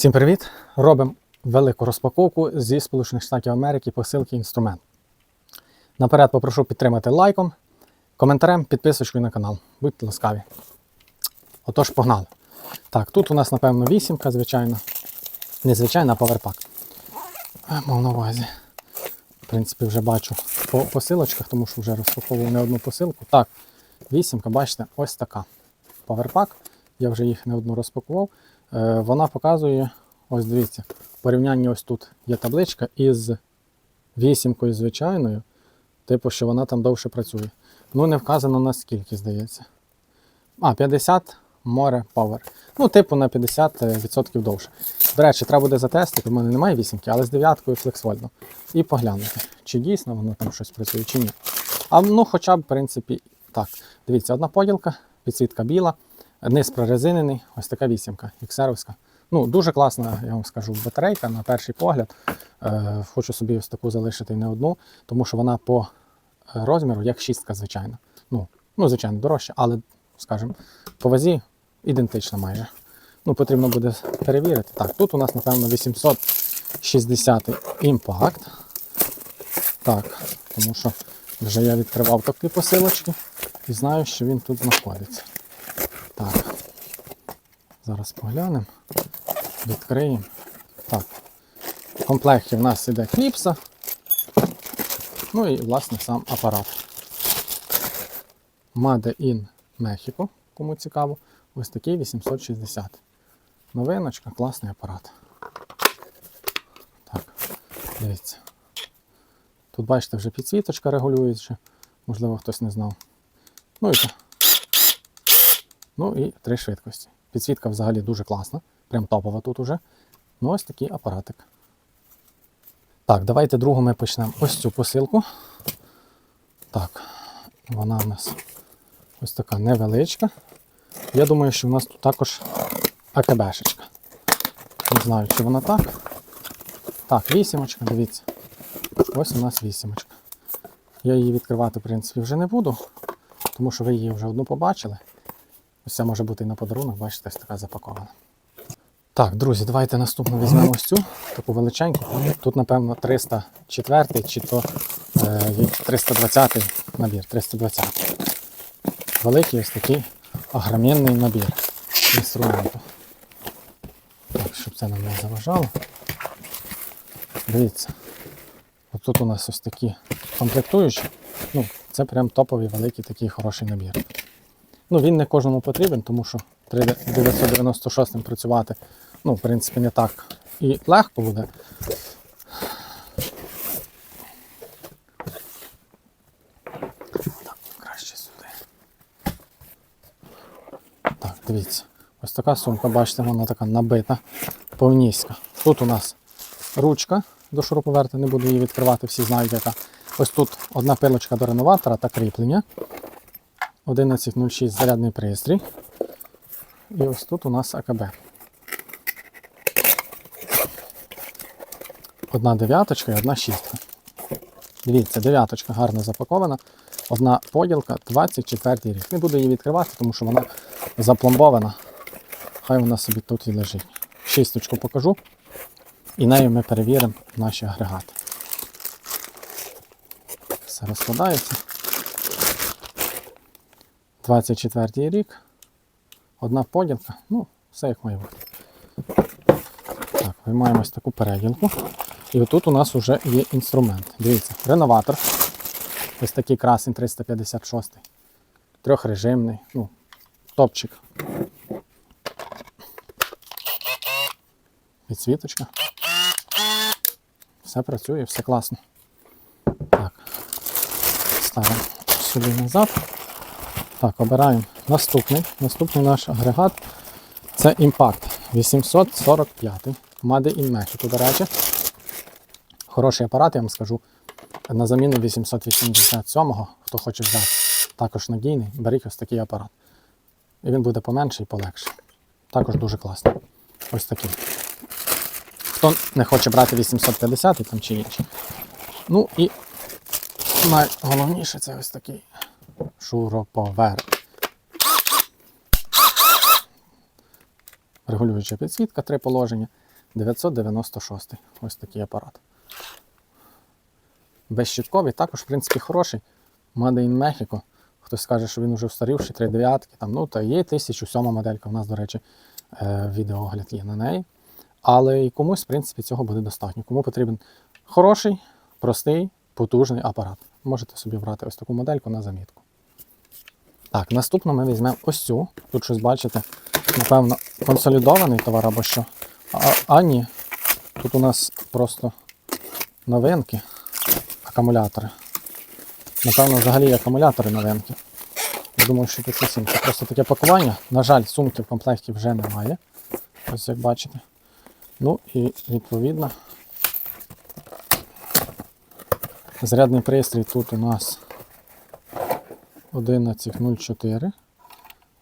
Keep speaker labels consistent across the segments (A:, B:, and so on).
A: Всім привіт! Робимо велику розпаковку зі Сполучених Штатів Америки посилки інструмент. Наперед попрошу підтримати лайком, коментарем, підписочкою на канал. Будьте ласкаві. Отож, погнали. Так, тут у нас, напевно, вісімка, звичайно. Не звичайна, а поверпак. Е, Мав на увазі. В принципі, вже бачу по посилочках, тому що вже розпаковував не одну посилку. Так, вісімка, бачите, ось така. Поверпак. Я вже їх не одну розпакував. Е, вона показує, ось дивіться, в порівнянні ось тут є табличка із вісімкою звичайною, типу, що вона там довше працює. Ну, не вказано наскільки, здається. А, 50 море Power. Ну, типу, на 50% довше. До речі, треба буде затестити, в мене немає вісімки, але з дев'яткою флексвольно. І поглянути, чи дійсно воно там щось працює, чи ні. А ну, хоча б, в принципі, так. Дивіться, одна поділка, підсвітка біла. Низ прорезинений, ось така вісімка, іксеровська. Ну, дуже класна, я вам скажу, батарейка на перший погляд. Е, хочу собі ось таку залишити не одну, тому що вона по е, розміру як шістка, звичайно. Ну, ну звичайно, дорожча, але, скажімо, по вазі ідентична майже. Ну, потрібно буде перевірити. Так, тут у нас, напевно, 860 імпакт. Так, тому що вже я відкривав такі посилочки і знаю, що він тут знаходиться. Так. Зараз поглянемо. Відкриємо. Так. В комплекті в нас іде кліпса. Ну і, власне, сам апарат. Made in Mexico, кому цікаво. Ось такий 860. Новиночка, класний апарат. Так, дивіться. Тут, бачите, вже підсвіточка регулюється, можливо, хтось не знав. Ну і так. Ну і три швидкості. Підсвітка взагалі дуже класна, прям топова тут уже. Ну ось такий апаратик. Так, давайте другу ми почнемо ось цю посилку. Так, вона у нас ось така невеличка. Я думаю, що в нас тут також АКБшечка. Не знаю, чи вона так. Так, вісімочка, дивіться. Ось у нас вісімочка. Я її відкривати, в принципі, вже не буду, тому що ви її вже одну побачили. Ось це може бути і на подарунок, бачите, ось така запакована. Так, друзі, давайте наступну візьмемо ось цю, таку величеньку. Тут, напевно, 304 чи то е, 320 набір. 320. Великий ось такий огроменний набір інструменту. Так, щоб це нам не заважало. Дивіться. От тут у нас ось такі комплектуючі. Ну, це прям топовий великий такий хороший набір. Ну, він не кожному потрібен, тому що 996 працювати, ну, в принципі, не так і легко буде. Так, краще сюди. Так, дивіться. Ось така сумка, бачите, вона така набита, повністю. Тут у нас ручка до шуруповерта, не буду її відкривати, всі знають, яка. Ось тут одна пилочка до реноватора та кріплення. 11.06 зарядний пристрій. І ось тут у нас АКБ. Одна дев'яточка і одна шістка. Дивіться, дев'яточка гарно запакована. Одна поділка 24 рік. Не буду її відкривати, тому що вона запломбована. Хай вона собі тут і лежить. Шісточку покажу. І нею ми перевіримо наші агрегати. Все розкладається. 24 рік. Одна поділка. Ну, все як має бути. Так, виймаємо ось таку переділку. І отут у нас вже є інструмент. Дивіться, реноватор. Ось такий красень 356. Трьохрежимний. Ну, топчик. Підсвіточка. Все працює, все класно. Так. Ставимо сюди назад. Так, обираємо наступний. Наступний наш агрегат це Impact 845 Made in Mexico, до речі. Хороший апарат, я вам скажу. На заміну 887-го, хто хоче взяти. Також надійний, беріть ось такий апарат. І він буде поменший і полегший. Також дуже класний. Ось такий. Хто не хоче брати 850 там чи інший. Ну і найголовніше це ось такий шуруповерт. Регулююча підсвітка, три положення. 996. Ось такий апарат. Безщитковий, також, в принципі, хороший. Made in Mexico. Хтось скаже, що він вже устарівший, 3 дев'ятки. Там, ну, та є 1007 моделька. У нас, до речі, е, відеоогляд є на неї. Але і комусь, в принципі, цього буде достатньо. Кому потрібен хороший, простий, потужний апарат. Можете собі брати ось таку модельку на замітку. Так, наступно ми візьмемо ось цю. Тут щось бачите, напевно, консолідований товар або що. А, а ні. Тут у нас просто новинки, акумулятори. Напевно, взагалі акумулятори новинки. Я думаю, що тут щось інше. Просто таке пакування. На жаль, сумки в комплекті вже немає. Ось як бачите. Ну і відповідно. Зарядний пристрій тут у нас 11.04.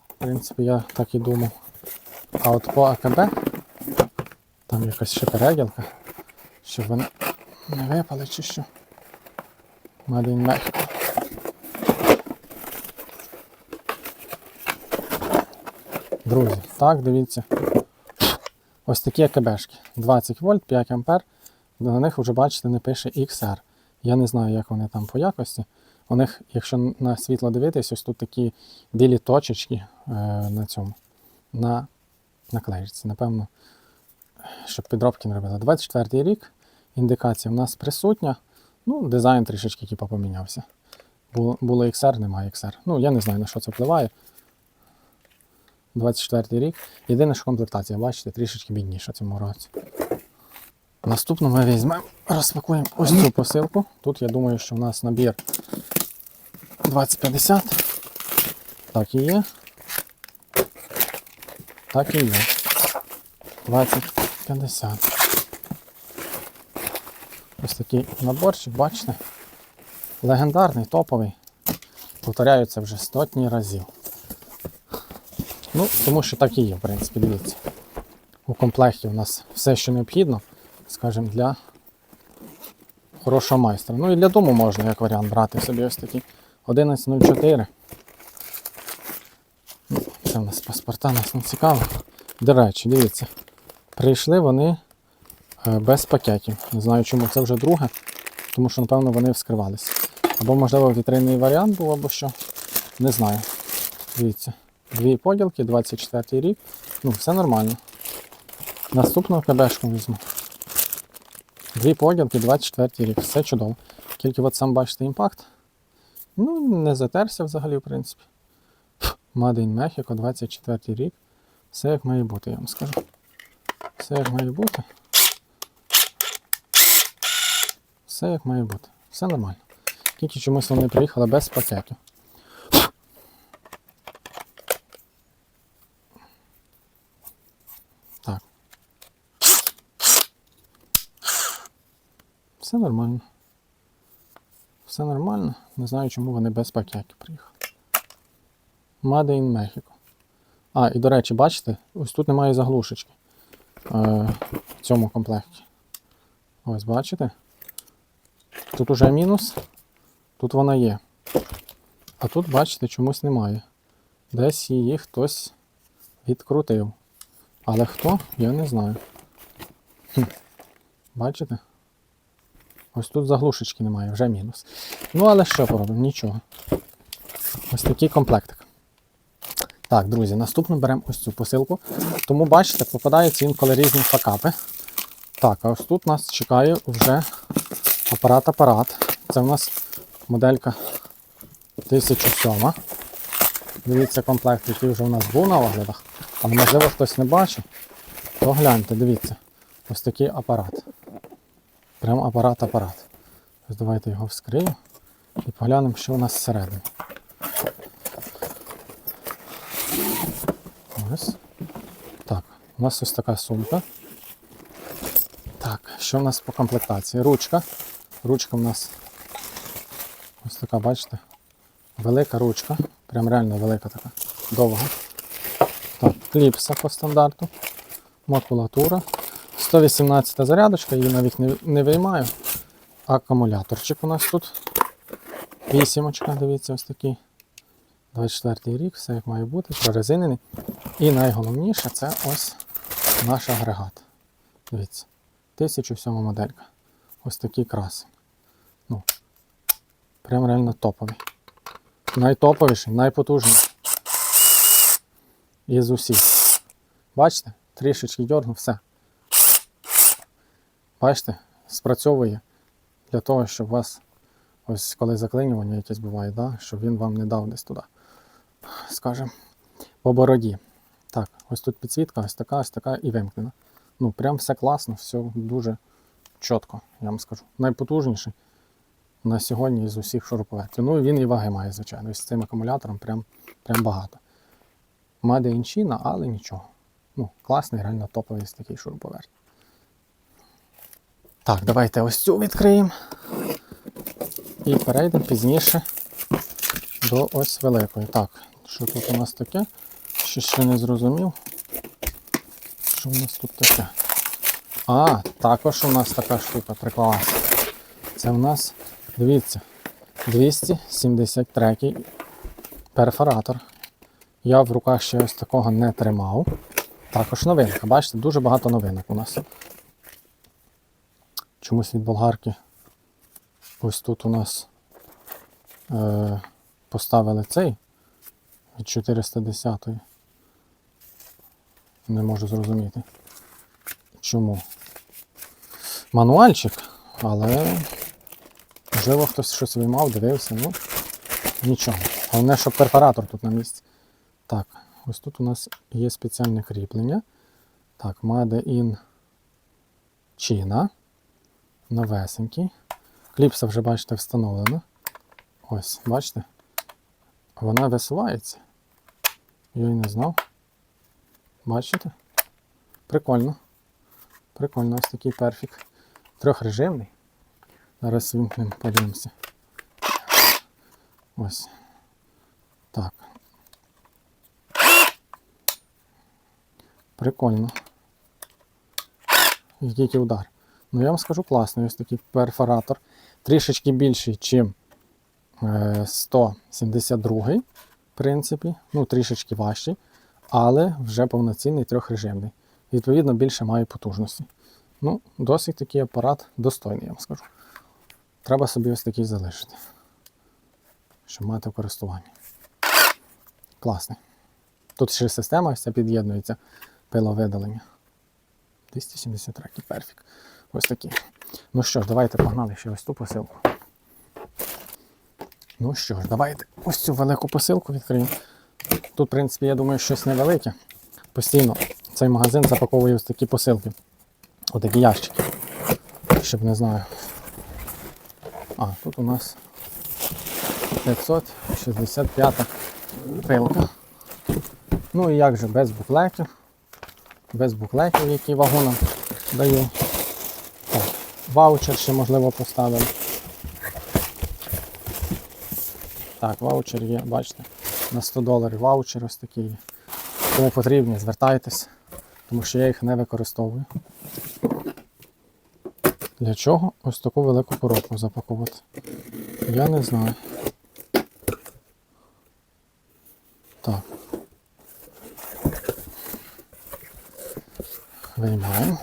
A: В принципі, я так і думав. А от по АКБ там якась ще переділка, щоб вони не випали чи що. In Mexico. Друзі, так, дивіться. Ось такі АКБшки. 20 вольт, 5 ампер. На них вже бачите, не пише XR. Я не знаю, як вони там по якості. У них, якщо на світло дивитись, ось тут такі білі точечки е, на цьому, на наклеїчці. Напевно, щоб підробки не робили. 24 й рік. Індикація в нас присутня. Ну, дизайн трішечки типу, помінявся. Було, XR, немає XR. Ну, я не знаю, на що це впливає. 24 й рік. Єдине, що комплектація, бачите, трішечки бідніша цьому році. Наступно ми візьмемо, розпакуємо ось цю посилку. Тут я думаю, що в нас набір 2050. Так і є. Так і є. 2050. Ось такий наборчик, бачите? Легендарний, топовий. Повторяються вже сотні разів. Ну, тому що так і є, в принципі, дивіться. У комплекті у нас все, що необхідно, скажімо, для хорошого майстра. Ну і для дому можна, як варіант, брати собі ось такі 11.04. Ну, Це в нас паспорта, нас не цікаво. До речі, дивіться, прийшли вони е, без пакетів. Не знаю чому, це вже друге, тому що, напевно, вони вскривалися. Або, можливо, вітринний варіант був, або що. Не знаю. Дивіться. Дві поділки, 24 рік. Ну, все нормально. Наступну КБшку візьму. Дві поділки, 24 рік. Все чудово. Тільки от сам бачите імпакт. Ну, не затерся взагалі, в принципі. In Mexico, 24 рік. Все як має бути, я вам скажу. Все як має бути. Все як має бути. Все нормально. Тільки чомусь вони приїхали без пакету. Так. Все нормально. Все нормально. Не знаю, чому вони без пакетів приїхали. Made in Mexico. А, і до речі, бачите, ось тут немає заглушечки е, в цьому комплекті. Ось бачите? Тут уже мінус, тут вона є. А тут, бачите, чомусь немає. Десь її хтось відкрутив. Але хто, я не знаю. Хм. Бачите? Ось тут заглушечки немає, вже мінус. Ну, але що поробимо? Нічого. Ось такий комплектик. Так, друзі, наступно беремо ось цю посилку. Тому бачите, попадаються інколи різні факапи. Так, а ось тут нас чекає вже апарат-апарат. Це в нас моделька 1007. Дивіться комплект, який вже у нас був на оглядах. Але можливо хтось не бачив. То гляньте, дивіться. Ось такий апарат. Прям апарат-апарат. Ось давайте його вскрию і поглянемо, що у нас всередині. Ось. Так, у нас ось така сумка. Так, що в нас по комплектації? Ручка. Ручка в нас ось така, бачите? Велика ручка. Прям реально велика така. Довга. Так, кліпса по стандарту. Макулатура. 118 зарядочка, її навіть не, не виймаю. Акумуляторчик у нас тут. Вісімочка, дивіться, ось такий. 24 рік, все як має бути, прорезинений. І найголовніше це ось наш агрегат. Дивіться. 1007 моделька. Ось такий красень. Ну, прям реально топовий. Найтоповіший, найпотужніший. Із усіх. Бачите? Трішечки дьорнув, все. Бачите, спрацьовує для того, щоб вас, ось коли заклинювання якесь буває, да, щоб він вам не дав десь туди. Скажем, по бороді. Так, ось тут підсвітка, ось така, ось така і вимкнена. Ну, прям все класно, все дуже чітко, я вам скажу. Найпотужніший на сьогодні із усіх шуруповертів. Ну він і ваги має, звичайно. З цим акумулятором прям, прям багато. Маде інчина, але нічого. Ну, класний, реально топовий такий шуруповерт. Так, давайте ось цю відкриємо. І перейдемо пізніше до ось великої. Так, що тут у нас таке? Ще ще не зрозумів. Що у нас тут таке? А, також у нас така штука приклалася. Це у нас, дивіться, 273 перфоратор. Я в руках ще ось такого не тримав. Також новинка. Бачите, дуже багато новинок у нас. Чомусь від болгарки. Ось тут у нас е, поставили цей від 410-ї. Не можу зрозуміти. Чому? Мануальчик, але можливо хтось щось виймав, дивився, ну нічого. Головне, щоб перфоратор тут на місці. Так, ось тут у нас є спеціальне кріплення. Так, Made in China. Новесенький. Кліпса вже, бачите, встановлена. Ось, бачите? Вона висувається. Я й не знав. Бачите? Прикольно. Прикольно, ось такий перфік. Трьохрежимний. Зараз вимкнемо, подивимося. Ось. Так. Прикольно. Який удар. Ну я вам скажу класний ось такий перфоратор. Трішечки більший, ніж 172 в принципі. Ну, трішечки важчий, але вже повноцінний трьохрежимний. Відповідно, більше має потужності. Ну, досить такий апарат достойний, я вам скажу. Треба собі ось такий залишити, щоб мати в користуванні. Класний. Тут ще система ця під'єднується пиловидалення. 273 перфік. Ось такі. Ну що ж, давайте погнали ще ось ту посилку. Ну що ж, давайте ось цю велику посилку відкриємо. Тут, в принципі, я думаю, щось невелике. Постійно цей магазин запаковує ось такі посилки. Отакі ящики. Щоб не знаю. А, тут у нас 565 пилка. Ну і як же без буклетів. Без буклетів, які вагоном даю. Ваучер ще можливо поставили. Так, ваучер є, бачите, на 100 доларів ваучер ось такий. є. Кому потрібні, звертайтесь, тому що я їх не використовую. Для чого ось таку велику коробку запакувати? Я не знаю. Так. Виймаємо.